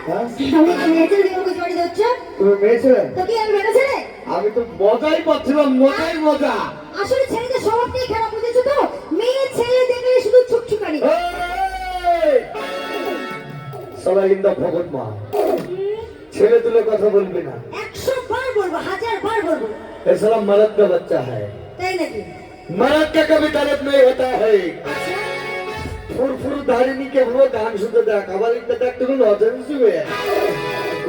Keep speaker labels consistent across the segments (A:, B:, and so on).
A: হ্যাঁ?
B: আমি কি মেয়ে ছেলে তুমি জড়ি দিচ্ছ
A: তুমি মেয়ে ছেলে
B: তো কি আমি বেটা ছেলে
A: আমি তো মজাই পাচ্ছিলাম মজাই মজা
B: আসলে ছেলেদের স্বভাবটাই খারাপ বুঝেছো তো মেয়ে ছেলে দেখলে শুধু ছুকছুকানি
A: সবাই ইন্দা ভগত মা ছেলে তুলে কথা বলবি না
B: একশো বার বলবো হাজার বার বলবো
A: ये साला मर्द का बच्चा है
B: তাই নাকি
A: मर्द का कभी गलत नहीं होता है ফুরফুর ধারিণীকে পুরো গান শুনতে দেখ আবার একটা দেখ তুমি লজেন্সই
B: হয়ে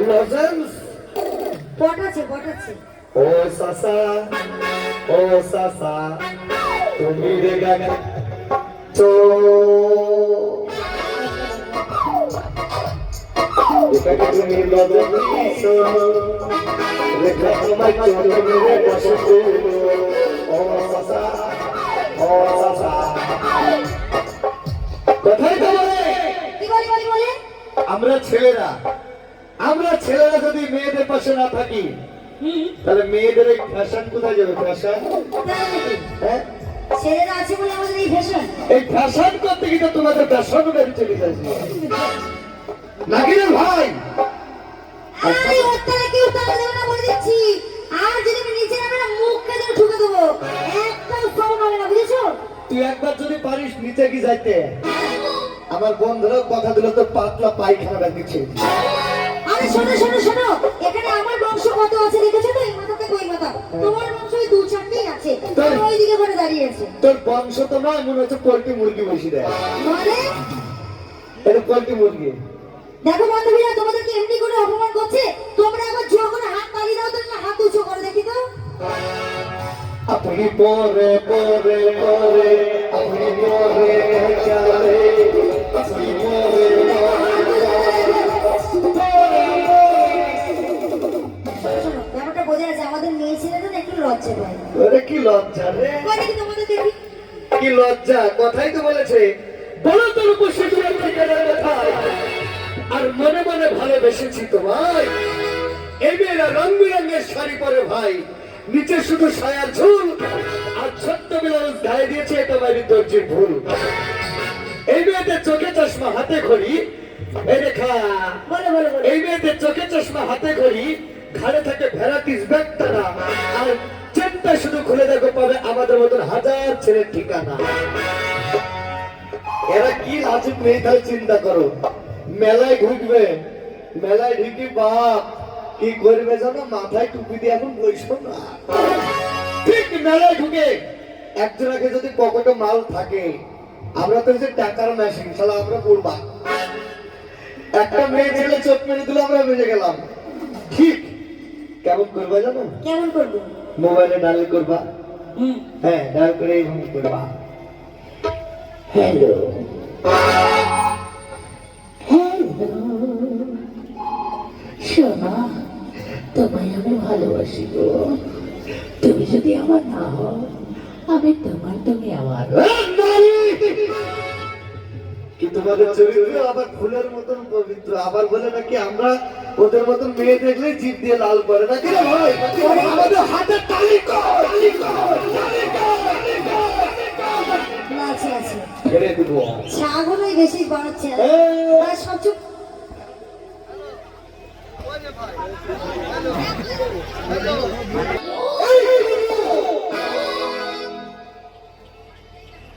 B: লজেন্স পটাছে পটাছে
A: ও সাসা ও সাসা তুমি রে গাগা তো এটাকে তুমি রেখা তোমার চলে রে বসে ও আমরা ছেলেরা আমরা ছেলেরা যদি মেয়েদের পাশে না থাকি তাহলে মেয়েদের এই ফ্যাশন কোথায় যাবে ফ্যাশন? হ্যাঁ?
B: ছেলেরা আছে বলে আমাদের এই ফ্যাশন?
A: এই ফ্যাশন করতে গিয়ে তোমাদের ফ্যাশন বেরিয়ে চলে যাচ্ছে নাকি রে ভাই?
B: আরে কেউ দেবে না বলে দিচ্ছি। আর যদি আমি নিচে নামে না মুখ কেটে ঠুকে দেবো। একটাও হবে না বুঝেছ?
A: তুই একবার যদি পারিস নিচে কি যাইতে? আমার বন্ধুরা কথা দিল তো পাতলা পায়খানা ব্যাগ দিচ্ছে
B: আরে শোনো শোনো শোনো। এখানে আমার বংশ কত আছে দেখেছ তো? এই মাথা থেকে ওই মাথা? তোমার বংশ ওই দু চারটেই আছে।
A: তাই?
B: আর ওই দিকে করে দাঁড়িয়ে আছে।
A: তোর বংশ তো নয় মনে হচ্ছে পোল্ট্রি মুরগি বেশি দেয়।
B: মানে?
A: এটা পোল্ট্রি মুরগি।
B: দেখো বান্ধবীরা তোমাদেরকে এমনি করে অপমান করছে? তোমরা একবার জোর করে হাত তালি দাও তো না হাত উঁচু করে দেখি তো।
A: আপনি পরে পরে পরে। আপনি পরে চলে
B: লজ্জা
A: রে। কি লজ্জা? কথাই তো বলেছে। বলো তোর বসে আর মনে মনে ভালোবেসেছি তোমায়। এই মেয়েরা রং বেরঙের শাড়ি পরে ভাই। নিচে শুধু সায়ার ঝুল আর ছোট্ট ব্লাউজ গায়ে দিয়েছে এটা বাইরে দর্জির ভুল। এই মেয়েদের চোখে চশমা হাতে ঘড়ি এই রেখা। এই মেয়েদের চোখে চশমা হাতে ঘড়ি ঘাড়ে থাকে ভ্যারাইটিস ব্যাগ টানা আর চেনটা শুধু খুলে দেখো পাবে আমাদের মতন হাজার ছেলের ঠিকানা। এরা কি লাজুক মেয়ে তাই চিন্তা করো? মেলায় ঢুকবে। মেলায় ঢুকি বাপ, কি করবে জানো? মাথায় টুপি দিয়ে এখন বইসো না। ঠিক মেলায় ঢুকে একজনকে যদি পকেটে মাল থাকে, আমরা তো হচ্ছে টাকার মেশিন শালা আমরা করবা। একটা মেয়ে ছেলে চোখ মেরে দিলে, আমরা বেজে গেলাম। ঠিক। কেমন করবে জানো?
B: কেমন করব?
A: মোবাইলে ডায়াল করবা? হ্যাঁ ডায়াল করে এইভাবে করবা। হ্যালো।
C: শোনা তোমায় আমি ভালোবাসি গো। তুমি যদি আমার না হও আমি তোমার তুমি আমার।
A: তোমাদের চরিত্র আবার ফুলের মতন পবিত্র। আবার বলে নাকি আমরা ওদের মতন মেয়ে দেখলে জিভ দিয়ে লাল করে নাকি আমাদের হাতে ছেড়ে দিব
B: ছাগলই বেশি বাড়াচ্ছে।
A: এই।
B: সব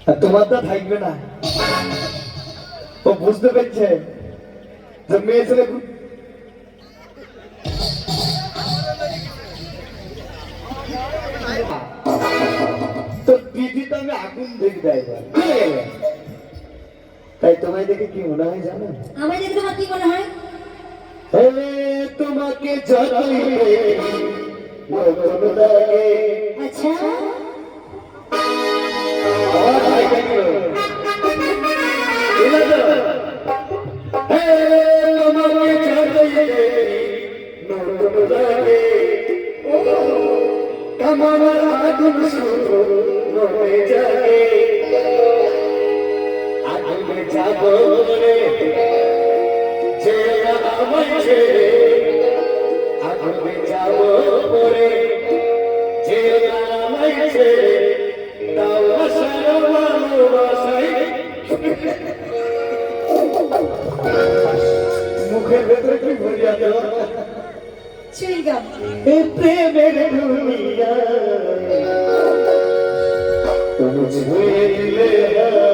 A: আর তোমারটা থাকবে না। ও বুঝতে পেরেছে যে মেয়ে ছেলে তো দিদি তো আমি আগুন একবার তাই তোমায় দেখে কি মনে হয় জানো
B: আমার দেখে তোমার কি মনে হয়
A: হেলে তোমাকে জানাইলে নতুন লাগে
B: আচ্ছা
A: আমার ভাই দেখল এলা তো হেলে মুখের ভেতরে একটু ভরিয়া দাও প্রেমের দুনিয়া তুমি ছুঁয়ে দিলে